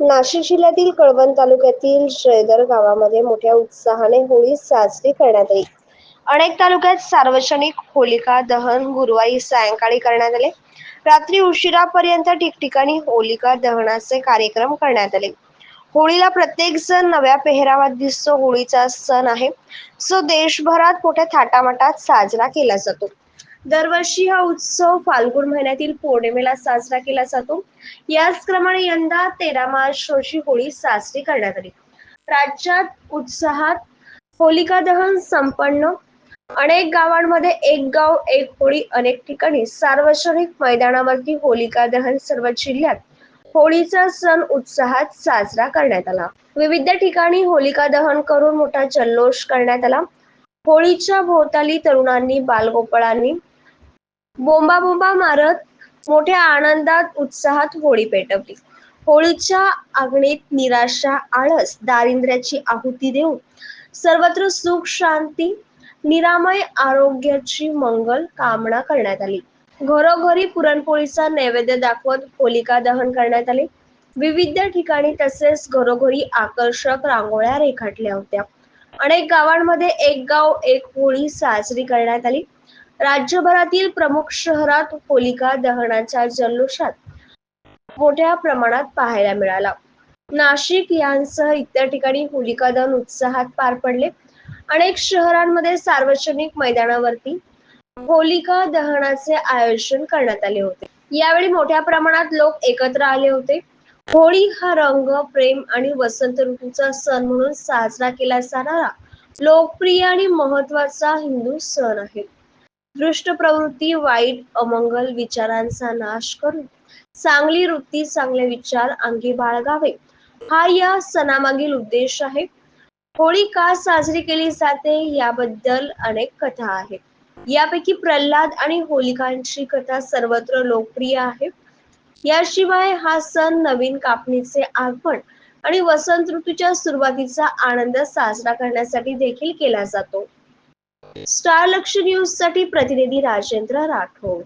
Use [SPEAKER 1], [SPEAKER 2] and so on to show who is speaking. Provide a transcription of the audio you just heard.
[SPEAKER 1] नाशिक जिल्ह्यातील कळवण तालुक्यातील श्रेदर गावामध्ये मोठ्या उत्साहाने होळी साजरी करण्यात आली. अनेक तालुक्यात सार्वजनिक होलिका दहन गुरुवारी सायंकाळी करण्यात आले. रात्री उशिरापर्यंत ठिकठिकाणी होलिका दहनाचे कार्यक्रम करण्यात आले. होळीला प्रत्येक जण नव्या पेहरावात दिसतो. होळीचा सण आहे. जो देशभरात मोठ्या थाटामाटात साजरा केला जातो. दरवर्षी हा उत्सव फाल्गुन महिन्यातील पौर्णिमेला साजरा केला जातो. याचप्रमाणे यंदा तेरा मार्च रोजी होळी साजरी करण्यात आली. राज्यात उत्साहात होलिका दहन संपन्न. अनेक गावांमध्ये एक गाव एक होळी अनेक ठिकाणी सार्वजनिक मैदानावरती होलिका दहन सर्व जिल्ह्यात होळीचा सण उत्साहात साजरा करण्यात आला. विविध ठिकाणी होलिका दहन करून मोठा जल्लोष करण्यात आला. होळीच्या भोवताली तरुणांनी बालगोपाळांनी बोंबा बोंबा मारत मोठ्या आनंदात उत्साहात होळी पेटवली. होळीच्या आगणीत निराशा आळस दारिद्र्याची आहुती देऊन सर्वत्र सुख शांती निरामय आरोग्याची मंगल कामना करण्यात आली. घरोघरी पुरणपोळीचा नैवेद्य दाखवत होलिका दहन करण्यात आले. विविध ठिकाणी तसेच घरोघरी आकर्षक रांगोळ्या रेखाटल्या होत्या. अनेक गावांमध्ये एक गाव एक होळी साजरी करण्यात आली. राज्यभरातील प्रमुख शहरात होलिका दहनाच्या जल्लोषात मोठ्या प्रमाणात पाहायला मिळाला. नाशिक यांसह इतर ठिकाणी होलिका दहन उत्साहात पार पडले. अनेक शहरांमध्ये सार्वजनिक मैदानावरती होलिका दहनाचे आयोजन करण्यात आले होते. यावेळी मोठ्या प्रमाणात लोक एकत्र आले होते. होळी हा रंग प्रेम आणि वसंत ऋतूचा सण म्हणून साजरा केला जाणारा लोकप्रिय आणि महत्त्वाचा हिंदू सण आहे. दृष्ट प्रवृत्ती वाईट अमंगल विचारांचा नाश करून चांगली वृत्ती चांगले विचार अंगी बाळगावे. हा या सणामागील उद्देश आहे. होळी का साजरी केली जाते याबद्दल अनेक कथा आहेत. यापैकी प्रल्हाद आणि होलिकांची कथा सर्वत्र लोकप्रिय आहे. याशिवाय हा सण नवीन कापणीचे आगमन आणि वसंत ऋतूच्या सुरुवातीचा आनंद साजरा करण्यासाठी देखील केला जातो. स्टार लक्ष न्यूजसाठी प्रतिनिधी राजेंद्र राठोड.